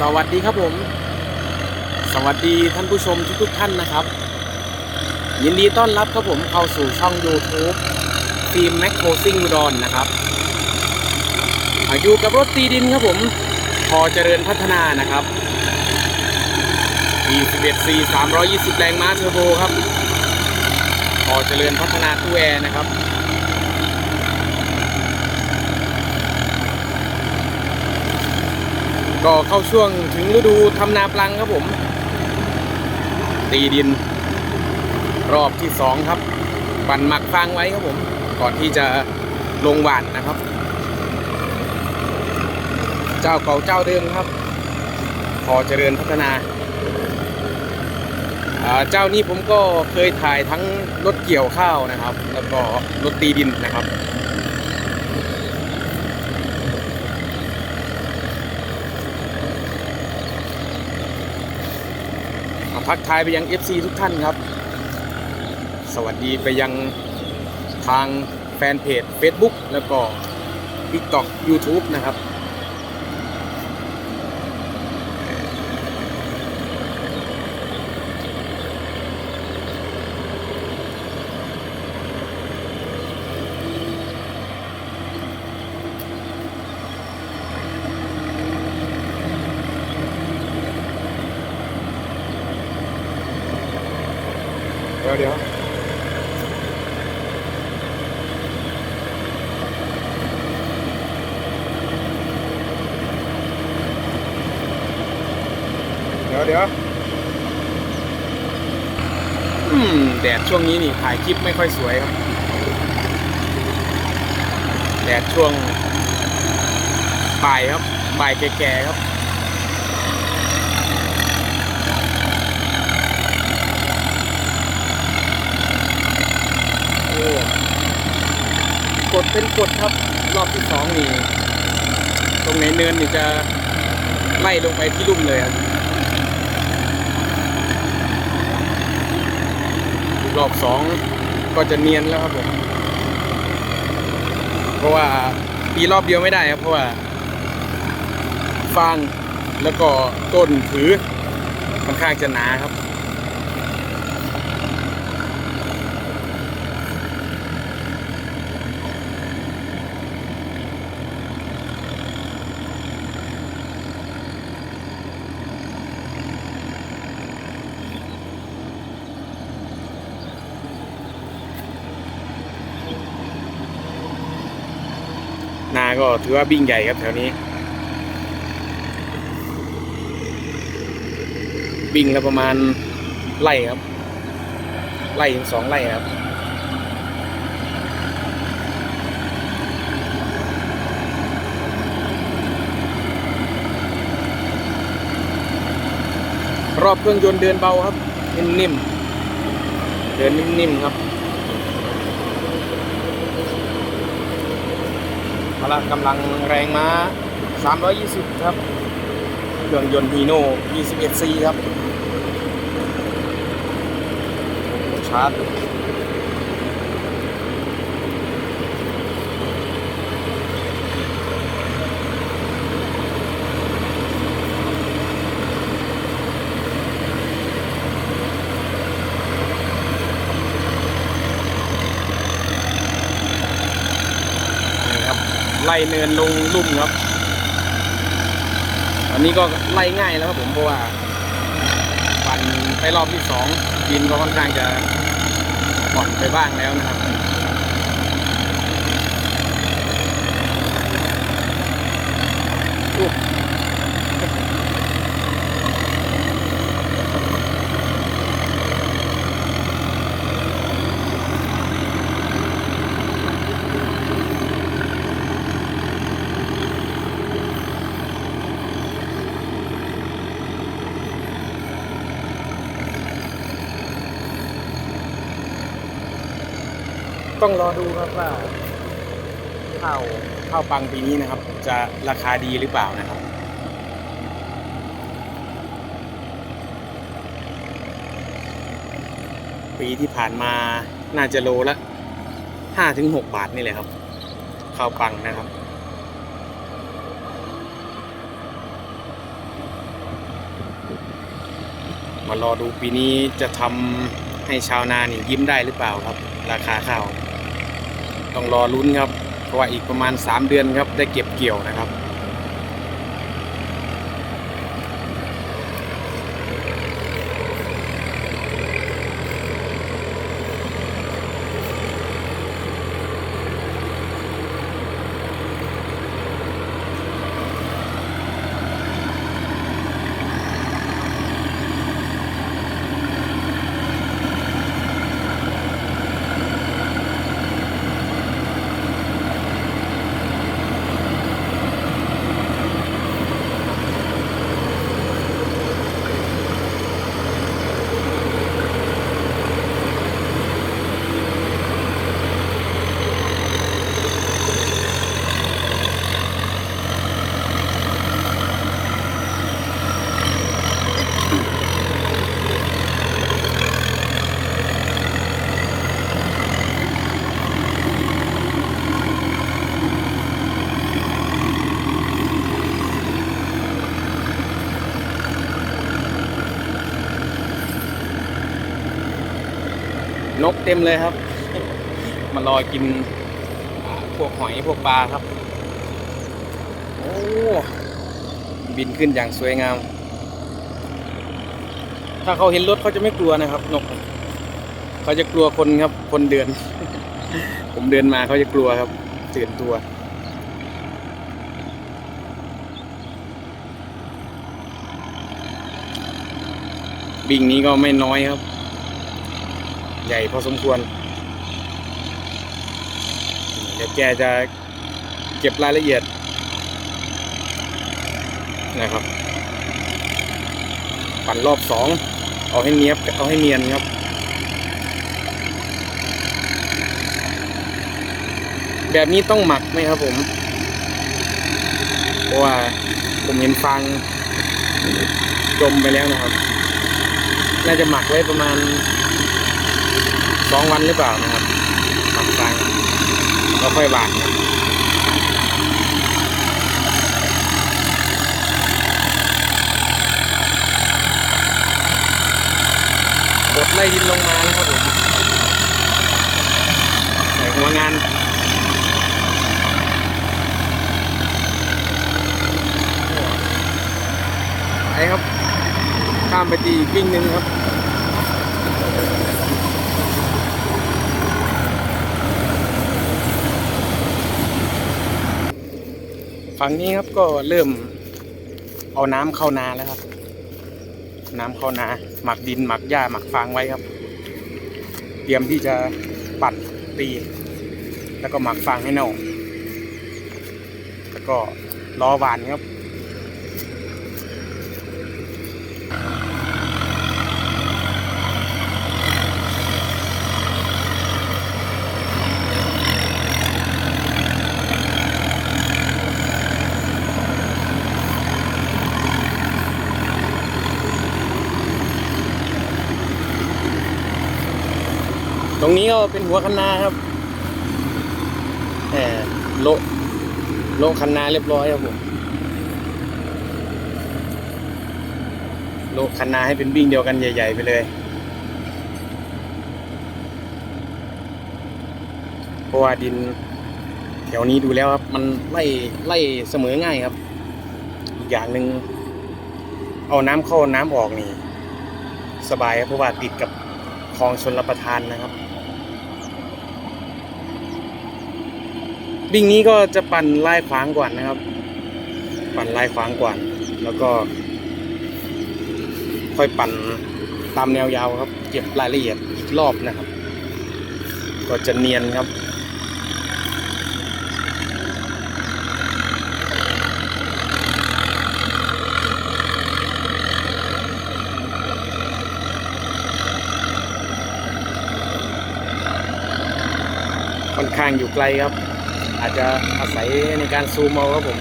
สวัสดีครับผม สวัสดีท่านผู้ชมทุกๆท่านนะครับ ยินดีต้อนรับครับผมเข้าสู่ช่อง YouTube ทีมแม็กโคซิ่งอุดรนะครับอาอยู่กับรถตีดินครับผม พอเจริญพัฒนานะครับ E11C 320 แรงม้าเทอร์โบครับ พอเจริญพัฒนาตู้แอร์นะครับ ก็เข้าช่วงถึงฤดูทำนาปลังครับผม ตีดิน รอบที่สองครับ ปั่นหมักฟางไว้ครับผม ก่อนที่จะลงหวานนะครับ เจ้าเก่าเจ้าเดิมครับ พอเจริญพัฒนาอ่าเจ้านี้ผมก็เคยถ่ายทั้งรถเกี่ยวข้าวนะครับ แล้วก็รถตีดินนะครับ ทักทายไปยัง FC ทุกท่านครับ สวัสดีไปยังทางแฟนเพจ Facebook แล้วก็ TikTok YouTube นะครับ เดี๋ยวแดดช่วงนี้นี่ถ่ายคลิปไม่ค่อยสวยครับ แดดช่วงบ่ายครับบ่ายแก่ๆครับโอ้กดเป็นกดครับ รอบที่สองนี่ ตรงไหนเนินนี่จะไล่ลงไปที่ลุ่มเลยครับ รอบสองก็จะเนียนแล้วครับผมเพราะว่าปีรอบเดียวไม่ได้ครับ เพราะว่าฟางแล้วก็ต้นถือค่อนข้างจะหนาครับ ก็ถือว่าบิ่งใหญ่ครับแถวนี้ บิ่งแล้วประมาณไร่ครับไร่ถึงสองไร่ครับรอบเครื่องยนต์เดินเบาครับ นิ่มๆ เดินนิ่มๆครับ ละกำลังแรงม้า 320 ครับ เครื่องยนต์ฮีโน่ 21C ครับ ชาร์จ ไล่เนินลงลุ่มครับ อันนี้ก็ไล่ง่ายแล้วครับผมเพราะว่าปั่นไปรอบที่สองดินก็ค่อนข้างจะผ่อนไปบ้างแล้วนะครับอู้ ต้องรอดูครับว่าข้าวข้าวปังปีนี้นะครับ จะราคาดีหรือเปล่านะครับปีที่ผ่านมาน่าจะโลละห้าถึงหกบาทนี่แหละครับข้าวปังนะครับ มารอดูปีนี้จะทำให้ชาวนานี่ยิ้มได้หรือเปล่าครับ ราคาข้าว ต้องรอลุ้นครับ เพราะว่าอีกประมาณ 3 เดือนครับได้เก็บเกี่ยวนะครับ นกเต็มเลยครับ มารอกินพวกหอยพวกปลาครับ โอ้บินขึ้นอย่างสวยงาม ถ้าเขาเห็นรถเขาจะไม่กลัวนะครับ นก เขาจะกลัวคนครับ คนเดิน ผมเดินมาเขาจะกลัวครับตื่นตัวบิงนี้ก็ไม่น้อยครับ ใหญ่พอสมควร เดี๋ยวแกจะเก็บรายละเอียดนะครับ ปั่นรอบสองเอาให้เนียบเอาให้เนียนครับแบบนี้ต้องหมักไหมครับผม เพราะว่าผมเห็นฟางจมไปแล้วนะครับ น่าจะหมักไว้ประมาณ สองวันหรือเปล่านะครับหมักฟางแล้วค่อยหวานครับกดไล่ดินลงมาแล้วครับผมใส่หัวงานไปครับ ข้ามไปตีกิ่งหนึ่งครับ ฝั่งนี้ครับก็เริ่มเอาน้ำเข้านาแล้วครับ น้ำเข้านา หมักดินหมักหญ้าหมักฟางไว้ครับ เตรียมที่จะปัดตี แล้วก็หมักฟางให้เน่าแล้วก็ล้อหวานครับ รงนี้ก็เป็นหัวคันนาครับแหมโลโลคันนาเรียบร้อยครับผมโลคันนาให้เป็นวิ่งเดียวกันใหญ่ ๆ ไปเลย เพราะว่าดินแถวนี้ดูแล้วครับ มันไล่ไล่เสมอง่ายครับ อีกอย่างหนึ่งเอาน้ำเข้าน้ำออกนี่ สบายครับเพราะว่าติดกับคลองชนรับประทานนะครับ วิ่งนี้ก็จะปั่นลายขวางก่อนนะครับ ปั่นลายขวางก่อน แล้วก็ ค่อยปั่นตามแนวยาวครับ เก็บรายละเอียดอีกรอบนะครับ ก็จะเนียนครับค่อนข้างอยู่ไกลครับ อาจจะอาศัยในการซูมเอาครับผม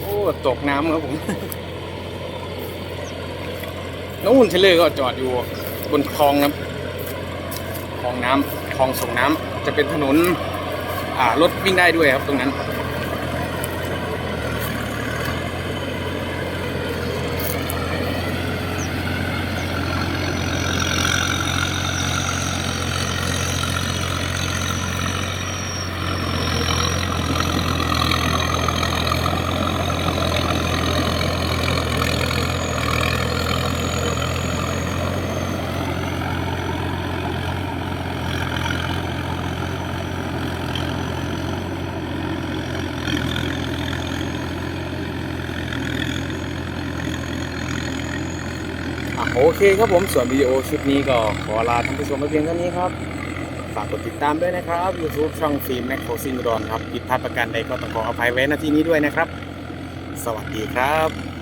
โอ้ตกน้ำครับผมนู่นเทเลอร์ก็จอดอยู่บนคลองครับคลองน้ำคลองส่งน้ำจะเป็นถนนอ่ารถวิ่งได้ด้วยครับตรงนั้น โอเคครับผมส่วนวิดีโอชุดนี้ก็ขอลาท่านผู้ชมไปเพียงเท่านี้ครับฝากกดติดตามด้วยนะครับ YouTube ช่องฟิล์มแม็กโครซิงดอนครับผิดพลาดประการใดก็ต้องขออภัยไว้ณที่นี้ด้วยนะครับ สวัสดีครับ